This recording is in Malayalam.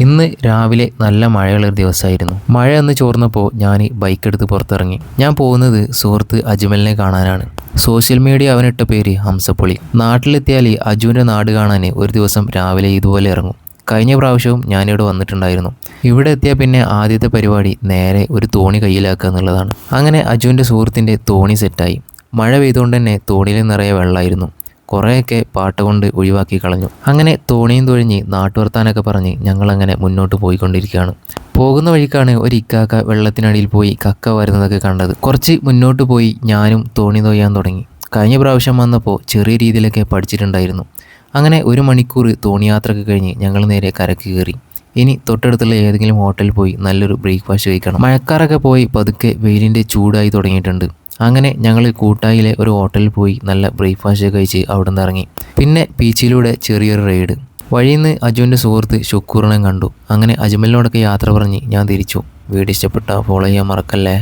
ഇന്ന് രാവിലെ നല്ല മഴയുള്ളൊരു ദിവസമായിരുന്നു. മഴ എന്ന് ചോർന്നപ്പോൾ ഞാൻ ബൈക്ക് എടുത്ത് പുറത്തിറങ്ങി. ഞാൻ പോകുന്നത് സുഹൃത്ത് അജ്മലിനെ കാണാനാണ്. സോഷ്യൽ മീഡിയ അവനിട്ട പേര് ഹംസപ്പൊളി. നാട്ടിലെത്തിയാൽ അജുവിന്റെ നാട് കാണാൻ ഒരു ദിവസം രാവിലെ ഇതുപോലെ ഇറങ്ങും. കഴിഞ്ഞ പ്രാവശ്യവും ഞാനിവിടെ വന്നിട്ടുണ്ടായിരുന്നു. ഇവിടെ എത്തിയ പിന്നെ ആദ്യത്തെ പരിപാടി നേരെ ഒരു തോണി കയ്യിലാക്കുക എന്നുള്ളതാണ്. അങ്ങനെ അജുവിന്റെ സുഹൃത്തിന്റെ തോണി സെറ്റായി. മഴ പെയ്തുകൊണ്ട് തന്നെ തോണിയിൽ നിറയെ വെള്ളമായിരുന്നു. കുറേയൊക്കെ പാട്ട് കൊണ്ട് ഒഴിവാക്കി കളഞ്ഞു. അങ്ങനെ തോണിയും തൊഴിഞ്ഞ് നാട്ടുവർത്താനൊക്കെ പറഞ്ഞ് ഞങ്ങളങ്ങനെ മുന്നോട്ട് പോയിക്കൊണ്ടിരിക്കുകയാണ്. പോകുന്ന വഴിക്കാണ് ഒരു ഇക്കാക്ക വെള്ളത്തിനടിയിൽ പോയി കക്ക വരുന്നതൊക്കെ കണ്ടത്. കുറച്ച് മുന്നോട്ട് പോയി ഞാനും തോണി തൊയ്യാൻ തുടങ്ങി. കഴിഞ്ഞ പ്രാവശ്യം വന്നപ്പോൾ ചെറിയ രീതിയിലൊക്കെ പഠിച്ചിട്ടുണ്ടായിരുന്നു. അങ്ങനെ ഒരു മണിക്കൂർ തോണി തോണിയാത്രയൊക്കെ കഴിഞ്ഞ് ഞങ്ങൾ നേരെ കരക്ക് കയറി. ഇനി തൊട്ടടുത്തുള്ള ഏതെങ്കിലും ഹോട്ടലിൽ പോയി നല്ലൊരു ബ്രേക്ക്ഫാസ്റ്റ് കഴിക്കണം. മഴക്കാറൊക്കെ പോയി പതുക്കെ വെയിലിന്റെ ചൂടായി തുടങ്ങിയിട്ടുണ്ട്. അങ്ങനെ ഞങ്ങൾ കൂട്ടായിലെ ഒരു ഹോട്ടലിൽ പോയി നല്ല ബ്രേക്ക്ഫാസ്റ്റ് കഴിച്ച് അവിടെ നിന്ന് ഇറങ്ങി. പിന്നെ ബീച്ചിലൂടെ ചെറിയൊരു റൈഡ് വഴിയിൽ നിന്ന് അജുവിന്റെ സുഹൃത്ത് ഷുക്കൂറിനെ കണ്ടു. അങ്ങനെ അജ്മലിനോടൊക്കെ യാത്ര പറഞ്ഞ് ഞാൻ തിരിച്ചു. വീഡിയോ ഇഷ്ടപ്പെട്ട ഫോളോ ചെയ്യാൻ മറക്കല്ലേ?